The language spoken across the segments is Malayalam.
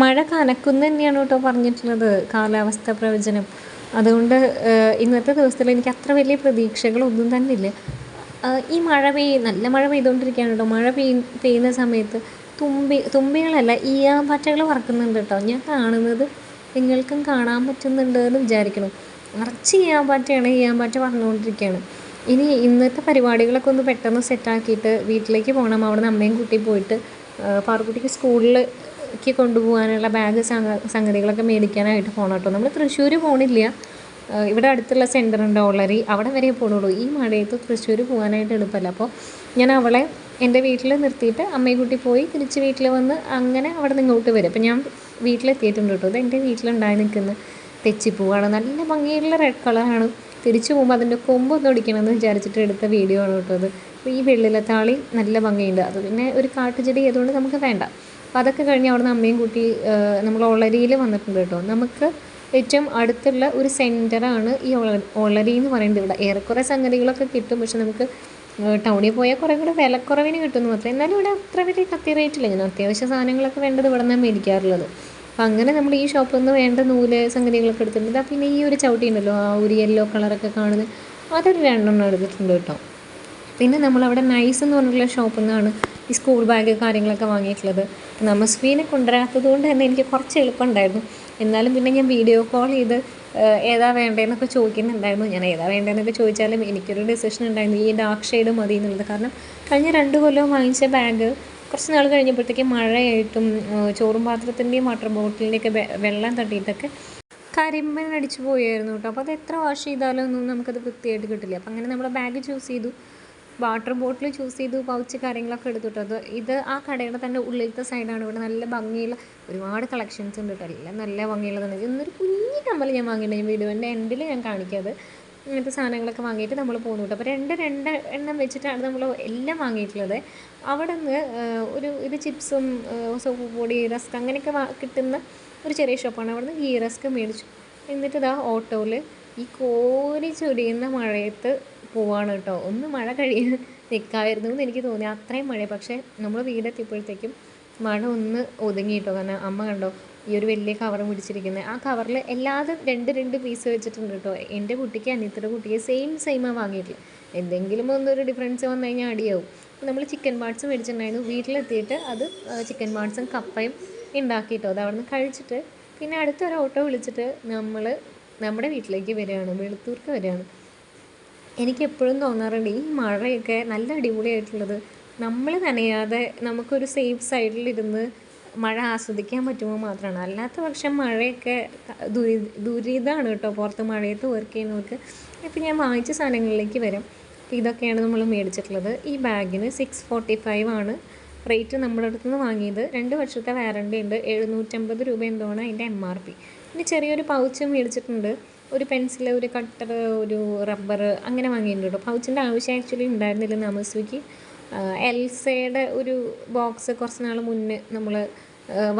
മഴ കനക്കുന്നു തന്നെയാണ് കേട്ടോ പറഞ്ഞിട്ടുള്ളത് കാലാവസ്ഥ പ്രവചനം. അതുകൊണ്ട് ഇന്നത്തെ ദിവസത്തിൽ എനിക്ക് അത്ര വലിയ പ്രതീക്ഷകളൊന്നും തന്നെ ഇല്ല ഈ മഴ പെയ്യ നല്ല മഴ പെയ്തുകൊണ്ടിരിക്കുകയാണ് കേട്ടോ. മഴ പെയ് പെയ്യുന്ന സമയത്ത് തുമ്പി തുമ്പികളല്ല ഈയാമ്പാറ്റകൾ പറക്കുന്നുണ്ട് കേട്ടോ. ഞാൻ കാണുന്നത് നിങ്ങൾക്കും കാണാൻ പറ്റുന്നുണ്ട് എന്ന് വിചാരിക്കണം നിറച്ച് ഈയാമ്പാറ്റയാണ് ഈയാമ്പാറ്റ പറഞ്ഞുകൊണ്ടിരിക്കുകയാണ് ഇനി ഇന്നത്തെ പരിപാടികളൊക്കെ ഒന്ന് പെട്ടെന്ന് സെറ്റാക്കിയിട്ട് വീട്ടിലേക്ക് പോകണം അവിടെ നിന്ന് അമ്മയും കുട്ടി പോയിട്ട് പാറുക്കുട്ടിക്ക് സ്കൂളിലേക്ക് കൊണ്ടുപോകാനുള്ള ബാഗ് സംഗതികളൊക്കെ മേടിക്കാനായിട്ട് പോകണം കേട്ടോ. നമ്മൾ തൃശ്ശൂർ പോകണില്ല ഇവിടെ അടുത്തുള്ള സെന്റർ ഉണ്ട് ഓളരി. അവിടെ വരെ പോകണുള്ളൂ ഈ മഴയത്ത് തൃശ്ശൂർ പോകാനായിട്ട് എളുപ്പമല്ല അപ്പോൾ ഞാൻ അവളെ എന്റെ വീട്ടിൽ നിർത്തിയിട്ട് അമ്മയും കുട്ടി പോയി തിരിച്ച് വീട്ടിൽ വന്ന് അങ്ങനെ അവിടെ നിന്ന് ഇങ്ങോട്ട് വരും. അപ്പോൾ ഞാൻ വീട്ടിലെത്തിയിട്ടുണ്ട് കേട്ടോ. ഇത് എന്റെ വീട്ടിലുണ്ടായി നിൽക്കുന്ന. തെച്ചിപ്പൂവാണ്. നല്ല ഭംഗിയുള്ള റെഡ് കളറാണ് തിരിച്ചു പോകുമ്പോൾ അതിന്റെ കൊമ്പൊന്നും ഒടിക്കണമെന്ന് വിചാരിച്ചിട്ട് എടുത്ത വീഡിയോ ആണ് കേട്ടോ അത് അപ്പോൾ ഈ വെള്ളിലത്താളി നല്ല ഭംഗിയുണ്ട്. അത് പിന്നെ ഒരു കാട്ടുചെടി ആയതുകൊണ്ട് നമുക്ക് വേണ്ട. അപ്പോൾ അതൊക്കെ കഴിഞ്ഞ് അവിടുന്ന് അമ്മയും കൂട്ടി നമ്മൾ ഒളരിയിൽ വന്നിട്ടുണ്ട് കേട്ടോ. നമുക്ക് ഏറ്റവും അടുത്തുള്ള ഒരു സെന്ററാണ് ഈ ഒളരി എന്ന് പറയുന്നത് ഇവിടെ. ഏറെക്കുറെ സംഗതികളൊക്കെ കിട്ടും. പക്ഷെ നമുക്ക് ടൗണിൽ പോയാൽ കുറേ കൂടെ വിലക്കുറവിന് കിട്ടുമെന്ന് മാത്രമേ. എന്നാലും ഇവിടെ അത്ര വലിയ കത്തി റേറ്റില്ല ഞാൻ അത്യാവശ്യ സാധനങ്ങളൊക്കെ വേണ്ടത് ഇവിടെ നിന്നാണ് മേടിക്കാറുള്ളത്. അപ്പം അങ്ങനെ നമ്മൾ ഈ ഷോപ്പിൽ നിന്ന് വേണ്ട നൂൽ സംഗതികളൊക്കെ എടുത്തിട്ടുണ്ട്. പിന്നെ ഈ ഒരു ചവിട്ടി ഉണ്ടല്ലോ ആ ഒരു യെല്ലോ കളറൊക്കെ കാണുന്നത് അതൊരു രണ്ടെണ്ണം എടുത്തിട്ടുണ്ട് കേട്ടോ. പിന്നെ നമ്മളവിടെ നൈസ് എന്ന് പറഞ്ഞിട്ടുള്ള ഷോപ്പിൽ നിന്നാണ് ഈ സ്കൂൾ ബാഗ് കാര്യങ്ങളൊക്കെ വാങ്ങിയിട്ടുള്ളത്. നമ്മൾ സ്ക്രീനെ കൊണ്ടുവരാത്തത് കൊണ്ട് തന്നെ എനിക്ക് കുറച്ച് എളുപ്പമുണ്ടായിരുന്നു. എന്നാലും പിന്നെ ഞാൻ വീഡിയോ കോൾ ചെയ്ത് ഏതാ വേണ്ടതെന്നൊക്കെ ചോദിക്കുന്നുണ്ടായിരുന്നു. ഞാൻ ഏതാ വേണ്ടതെന്നൊക്കെ ചോദിച്ചാലും എനിക്കൊരു ഡിസിഷൻ ഉണ്ടായിരുന്നു. ഈ ഡാർക്ക് ഷെയ്ഡ് മതി എന്നുള്ളത്. കാരണം കഴിഞ്ഞ രണ്ട് കൊല്ലം വാങ്ങിച്ച ബാഗ് കുറച്ച് നാൾ കഴിഞ്ഞപ്പോഴത്തേക്ക് മഴയായിട്ടും ചോറും പാത്രത്തിന്റെയും വാട്ടർ ബോട്ടിലിന്റെയൊക്കെ വെള്ളം തട്ടിയിട്ടൊക്കെ കരിമ്പൻ പോയായിരുന്നു കേട്ടോ. അപ്പോൾ അത് എത്ര വാഷ് ചെയ്താലും ഒന്നും നമുക്കത് വൃത്തിയായിട്ട് കിട്ടില്ല. അപ്പോൾ അങ്ങനെ നമ്മൾ ബാഗ് ചൂസ് ചെയ്തു. വാട്ടർ ബോട്ടിൽ ചൂസ് ചെയ്തു പൗച്ച് കാര്യങ്ങളൊക്കെ എടുത്തിട്ടത് ഇത് ആ കടയുടെ തന്നെ ഉള്ളിലത്തെ സൈഡാണ് ഇവിടെ നല്ല ഭംഗിയുള്ള ഒരുപാട് കളക്ഷൻസ് ഉണ്ട് കേട്ടോ. എല്ലാം നല്ല ഭംഗിയുള്ളതാണ്. ഇന്നൊരു കുഞ്ഞു കമ്മൽ ഞാൻ വാങ്ങിയിട്ടുണ്ട്. വീഡിയോന്റെ എൻഡിൽ ഞാൻ കാണിക്കാതെ. ഇങ്ങനത്തെ സാധനങ്ങളൊക്കെ വാങ്ങിയിട്ട് നമ്മൾ പോകുന്നു കേട്ടോ. അപ്പോൾ രണ്ട് രണ്ട് എണ്ണം വെച്ചിട്ടാണ് നമ്മൾ എല്ലാം വാങ്ങിയിട്ടുള്ളത്. അവിടെ നിന്ന് ഒരു ഇത് ചിപ്സും സോപ്പ് പൊടി റസ്ക് അങ്ങനെയൊക്കെ കിട്ടുന്ന ഒരു ചെറിയ ഷോപ്പാണ്. അവിടെ നിന്ന് ഗീ റസ്ക് മേടിച്ചു. എന്നിട്ട് ഇതാ ഓട്ടോയിൽ ഈ കോരി ചൊരിയുന്ന മഴയത്ത് പോവാണ് കേട്ടോ. ഒന്ന് മഴ കഴിയാൻ നിൽക്കാമായിരുന്നു എന്ന് എനിക്ക് തോന്നി. അത്രയും മഴ പക്ഷേ നമ്മൾ വീടെത്തിയപ്പോഴത്തേക്കും മഴ ഒന്ന് ഒതുങ്ങി കേട്ടോ. കാരണം അമ്മ കണ്ടോ ഈ ഒരു വലിയ കവർ പിടിച്ചിരിക്കുന്നത് ആ കവറിൽ എല്ലാതും രണ്ട് രണ്ട് പീസ് വെച്ചിട്ടുണ്ട് കേട്ടോ. എന്റെ കുട്ടിക്ക് അനിയത്തിയുടെ കുട്ടിക്ക് സെയിം സെയിമാണ് വാങ്ങിയിട്ടുള്ളത് എന്തെങ്കിലും ഒന്നൊരു ഡിഫറൻസ് വന്നു കഴിഞ്ഞാൽ അടിയാവും. നമ്മൾ ചിക്കൻ പാർട്സ് മേടിച്ചിട്ടുണ്ടായിരുന്നു. വീട്ടിലെത്തിയിട്ട് അത് ചിക്കൻ പാർട്സും കപ്പയും ഉണ്ടാക്കിയിട്ടോ അത് അവിടുന്ന് കഴിച്ചിട്ട് പിന്നെ അടുത്തൊരു ഓട്ടോ വിളിച്ചിട്ട് നമ്മൾ നമ്മുടെ വീട്ടിലേക്ക് വരികയാണ്. വെളുത്തൂർക്ക് വരികയാണ്. എനിക്ക് എപ്പോഴും തോന്നാറുണ്ട് ഈ മഴയൊക്കെ നല്ല അടിപൊളിയായിട്ടുള്ളത്. നമ്മൾ നനയാതെ നമുക്കൊരു സേഫ് സൈഡിലിരുന്ന് മഴ ആസ്വദിക്കാൻ പറ്റുമോ മാത്രമാണ്. അല്ലാത്ത പക്ഷം മഴയൊക്കെ ദുരി ദുരിതമാണ് കേട്ടോ. പുറത്ത് മഴയത്ത് വർക്ക് ചെയ്യുന്നവർക്ക്. ഇപ്പം ഞാൻ വാങ്ങിച്ച സാധനങ്ങളിലേക്ക് വരും. അപ്പോൾ ഇതൊക്കെയാണ് നമ്മൾ മേടിച്ചിട്ടുള്ളത്. ഈ ബാഗിന് സിക്സ് ഫോർട്ടി ഫൈവ് ആണ് റേറ്റ് നമ്മുടെ അടുത്ത് നിന്ന് വാങ്ങിയത്. രണ്ട് വർഷത്തെ വാറണ്ടി ഉണ്ട്. എഴുന്നൂറ്റമ്പത് രൂപ എന്തോണ് അതിന്റെ എം ആർ പി പിന്നെ ചെറിയൊരു പൗച്ച് മേടിച്ചിട്ടുണ്ട്. ഒരു പെൻസിൽ ഒരു കട്ടർ ഒരു റബ്ബർ അങ്ങനെ വാങ്ങിയിട്ടുണ്ട്. പൗച്ചിന്റെ ആവശ്യം ആക്ച്വലി ഉണ്ടായിരുന്നില്ല നമസ്വിക്ക് എൽസയുടെ ഒരു ബോക്സ് കുറച്ച് നാൾ മുന്നേ നമ്മൾ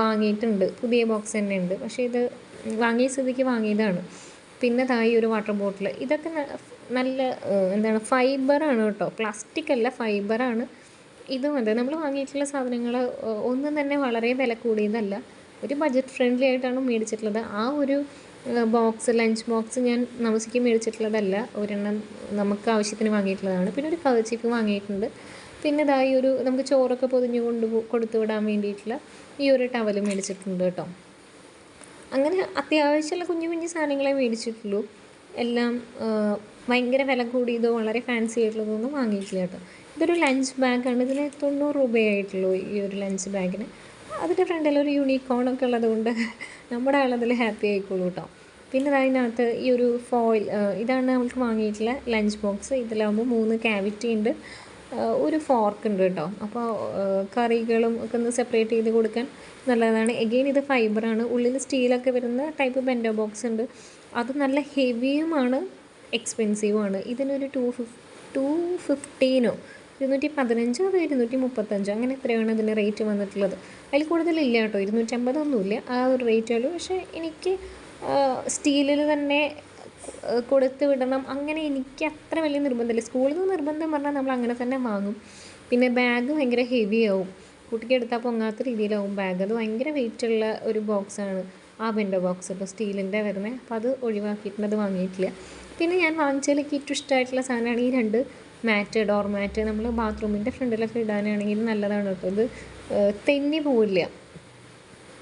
വാങ്ങിയിട്ടുണ്ട്. പുതിയ ബോക്സ് തന്നെ ഉണ്ട്. പക്ഷേ ഇത് വാങ്ങിയ സ്ഥിതിക്ക് വാങ്ങിയതാണ്. പിന്നെ തായി ഒരു വാട്ടർ ബോട്ടിൽ. ഇതൊക്കെ നല്ല എന്താണ് ഫൈബറാണ് കേട്ടോ. പ്ലാസ്റ്റിക് അല്ല ഫൈബറാണ് ഇതും അതെ. നമ്മൾ വാങ്ങിയിട്ടുള്ള സാധനങ്ങൾ ഒന്നും തന്നെ വളരെ വില കൂടിയതല്ല. ഒരു ബഡ്ജറ്റ് ഫ്രണ്ട്ലി ആയിട്ടാണ് മേടിച്ചിട്ടുള്ളത്. ആ ഒരു ബോക്സ് ലഞ്ച് ബോക്സ് ഞാൻ നമസിക്ക് മേടിച്ചിട്ടുള്ളതല്ല. ഒരെണ്ണം നമുക്ക് ആവശ്യത്തിന് വാങ്ങിയിട്ടുള്ളതാണ്. പിന്നെ ഒരു കവച്ചിപ്പ് വാങ്ങിയിട്ടുണ്ട്. പിന്നെ ഇതായി ഒരു നമുക്ക് ചോറൊക്കെ പൊതിഞ്ഞ് കൊണ്ട് കൊടുത്തു വിടാൻ വേണ്ടിയിട്ടുള്ള ഈ ഒരു ടവൽ മേടിച്ചിട്ടുണ്ട് കേട്ടോ. അങ്ങനെ അത്യാവശ്യമുള്ള കുഞ്ഞു കുഞ്ഞു സാധനങ്ങളെ മേടിച്ചിട്ടുള്ളൂ. എല്ലാം ഭയങ്കര വില കൂടിയതോ വളരെ ഫാൻസി ആയിട്ടുള്ളതൊന്നും വാങ്ങിയിട്ടില്ല കേട്ടോ. ഇതൊരു ലഞ്ച് ബാഗാണ് ഇതിന് തൊണ്ണൂറ് രൂപയായിട്ടുള്ളൂ ഈ ഒരു ലഞ്ച് ബാഗിന് അതിന്റെ ഫ്രണ്ടിൽ ഒരു യൂണിക്കോണൊക്കെ ഉള്ളതുകൊണ്ട് നമ്മുടെ ആളതിൽ ഹാപ്പി ആയിക്കോളൂ കേട്ടോ പിന്നെ അതിനകത്ത് ഈ ഒരു ഫോയിൽ ഇതാണ് നമ്മൾക്ക് വാങ്ങിയിട്ടുള്ള ലഞ്ച് ബോക്സ് ഇതിലാകുമ്പോൾ മൂന്ന് ക്യാവിറ്റി ഉണ്ട്. ഒരു ഫോർക്ക് ഉണ്ട് കേട്ടോ അപ്പോൾ കറികളും ഒക്കെ ഒന്ന് സെപ്പറേറ്റ് ചെയ്ത് കൊടുക്കാൻ നല്ലതാണ്. എഗെയിൻ ഇത് ഫൈബറാണ് ഉള്ളിൽ സ്റ്റീലൊക്കെ വരുന്ന ടൈപ്പ് ബെൻഡോ ബോക്സ് ഉണ്ട്. അത് നല്ല ഹെവിയുമാണ് എക്സ്പെൻസീവുമാണ് ഇതിനൊരു ടു ഫിഫ് ടു ഫിഫ്റ്റീനോ ഇരുന്നൂറ്റി പതിനഞ്ചോ അതോ ഇരുന്നൂറ്റി മുപ്പത്തഞ്ചോ? അങ്ങനെ എത്രയാണ് ഇതിന് റേറ്റ് വന്നിട്ടുള്ളത്. അതിൽ കൂടുതലില്ല കേട്ടോ. ഇരുന്നൂറ്റമ്പതൊന്നുമില്ല ആ ഒരു റേറ്റ് ഉള്ളൂ. പക്ഷേ എനിക്ക് സ്റ്റീലിൽ തന്നെ കൊടുത്ത് വിടണം. അങ്ങനെ എനിക്ക് അത്ര വലിയ നിർബന്ധമില്ല. സ്കൂളിൽ നിന്ന് നിർബന്ധം പറഞ്ഞാൽ നമ്മൾ അങ്ങനെ തന്നെ വാങ്ങും. പിന്നെ ബാഗ് ഭയങ്കര ഹെവി ആവും. കുട്ടിക്ക് എടുത്താൽ പൊങ്ങാത്ത രീതിയിലാവും ബാഗ് അത് ഭയങ്കര വെയിറ്റുള്ള ഒരു ബോക്സാണ് ആ ബെൻഡോ ബോക്സ് ഇപ്പോൾ സ്റ്റീലിന്റെ വരുന്നത്. അപ്പോൾ അത് ഒഴിവാക്കിയിട്ടുണ്ട്. അത് വാങ്ങിയിട്ടില്ല. പിന്നെ ഞാൻ വാങ്ങിച്ചതിൽ എനിക്ക് ഏറ്റവും ഇഷ്ടമായിട്ടുള്ള സാധനമാണ് ഈ രണ്ട് മാറ്റ് ഡോർ മാറ്റ് നമ്മൾ ബാത്റൂമിന്റെ ഫ്രണ്ടിലൊക്കെ ഇടാനാണെങ്കിൽ നല്ലതാണ് കേട്ടോ. ഇത് തെന്നി പോവില്ല.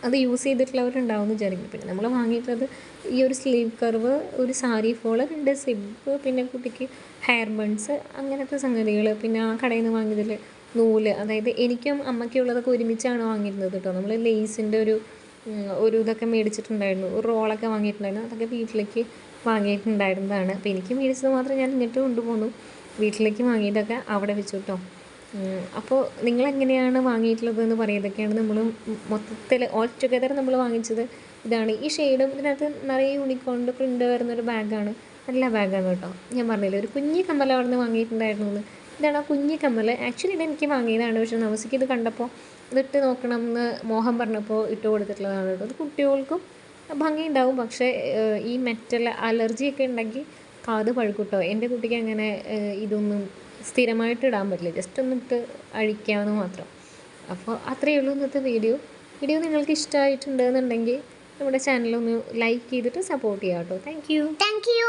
അത് യൂസ് ചെയ്തിട്ടുള്ളവരുണ്ടാവും വിചാരിക്കും പിന്നെ നമ്മൾ വാങ്ങിയിട്ടുള്ളത് ഈ ഒരു സ്ലീവ് കർവ് ഒരു സാരി ഫോൾ രണ്ട് സിബ് പിന്നെ കുട്ടിക്ക് ഹെയർ ബൺസ് അങ്ങനത്തെ സംഗതികൾ പിന്നെ ആ കടയിൽ നിന്ന് വാങ്ങിയതിൽ നൂൽ. അതായത് എനിക്കും അമ്മയ്ക്കും ഉള്ളതൊക്കെ ഒരുമിച്ചാണ് വാങ്ങിയിരുന്നത് കേട്ടോ. നമ്മൾ ലേസിന്റെ ഒരു ഒരു ഇതൊക്കെ മേടിച്ചിട്ടുണ്ടായിരുന്നു. ഒരു റോളൊക്കെ വാങ്ങിയിട്ടുണ്ടായിരുന്നു. അതൊക്കെ വീട്ടിലേക്ക് വാങ്ങിയിട്ടുണ്ടായിരുന്നതാണ്. അപ്പോൾ എനിക്ക് മേടിച്ചത് മാത്രം ഞാൻ ഇങ്ങോട്ട് കൊണ്ടുപോന്നു. വീട്ടിലേക്ക് വാങ്ങിയതൊക്കെ അവിടെ വെച്ചു കേട്ടോ അപ്പോൾ നിങ്ങൾ എങ്ങനെയാണ് വാങ്ങിയിട്ടുള്ളത് എന്ന് പറയുന്നതൊക്കെയാണ് നമ്മൾ മൊത്തത്തിൽ ഓൾ ടുഗദർ നമ്മൾ വാങ്ങിച്ചത്. ഇതാണ്. ഈ ഷെയ്ഡും ഇതിനകത്ത് നിറയെ യൂണിക്കോണിന്റെ പ്രിന്റ് വരുന്നൊരു ബാഗാണ് നല്ല ബാഗാണ് കേട്ടോ. ഞാൻ പറഞ്ഞില്ല ഒരു കുഞ്ഞി കമ്മൽ അവിടെ നിന്ന് വാങ്ങിയിട്ടുണ്ടായിരുന്നു എന്ന്. ഇതാണ് ആ കുഞ്ഞി കമ്മൽ ആക്ച്വലി ഇത് എനിക്ക് വാങ്ങിയതാണ്. പക്ഷേ നമസ്ക്ക് ഇത് കണ്ടപ്പോൾ ഇതിട്ട് നോക്കണം എന്ന് മോഹം പറഞ്ഞപ്പോൾ ഇട്ട് കൊടുത്തിട്ടുള്ളതാണ് കേട്ടോ. അത് കുട്ടികൾക്കും ഭംഗിയുണ്ടാവും. പക്ഷേ ഈ മെറ്റൽ അലർജിയൊക്കെ ഉണ്ടെങ്കിൽ കാത് പഴുക്കൂട്ടോ. എന്റെ കുട്ടിക്ക് അങ്ങനെ ഇതൊന്നും സ്ഥിരമായിട്ട് ഇടാൻ പറ്റില്ല. ജസ്റ്റ് ഒന്ന് ഇട്ട് അഴിക്കാമെന്ന് മാത്രം. അപ്പോൾ അത്രയേ ഉള്ളൂ ഇന്നത്തെ വീഡിയോ. വീഡിയോ നിങ്ങൾക്ക് ഇഷ്ടമായിട്ടുണ്ടെന്നുണ്ടെങ്കിൽ നമ്മുടെ ചാനലൊന്ന് ലൈക്ക് ചെയ്തിട്ട് സപ്പോർട്ട് ചെയ്യാം കേട്ടോ താങ്ക് യു. Thank you.